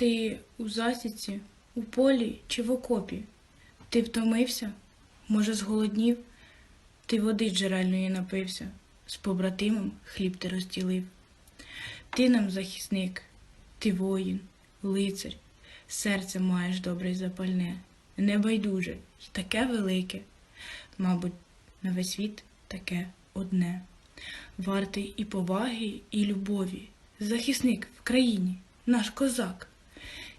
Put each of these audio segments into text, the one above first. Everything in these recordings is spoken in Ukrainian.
Ти у засіці, у полі чи в окопі? Ти втомився? Може, зголоднів? Ти води джерельної напився, з побратимом хліб ти розділив. Ти нам захисник, ти воїн, лицар, серце маєш добре й запальне, небайдуже й таке велике, мабуть, на весь світ таке одне. Вартий і поваги, і любові, захисник в країні, наш козак.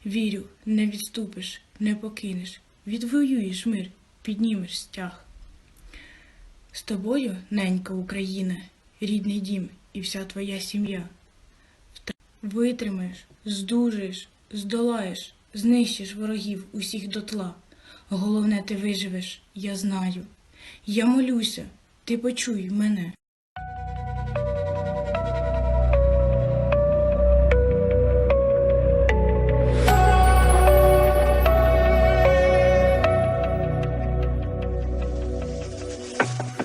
Вірю, не відступиш, не покинеш, відвоюєш мир, піднімеш стяг. З тобою, ненька Україна, рідний дім і вся твоя сім'я. Витримаєш, здужаєш, здолаєш, знищиш ворогів усіх дотла. Головне, ти виживеш, я знаю. Я молюся, ти почуй мене.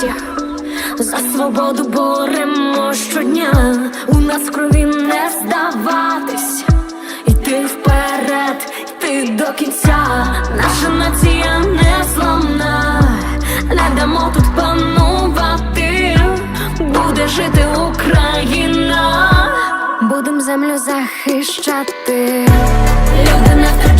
Фронті. За свободу боремо щодня, у нас крові не здаватись, йти вперед, йти до кінця, наша нація не зламна, не дамо тут панувати, буде жити Україна, будем землю захищати, люди не втрачайте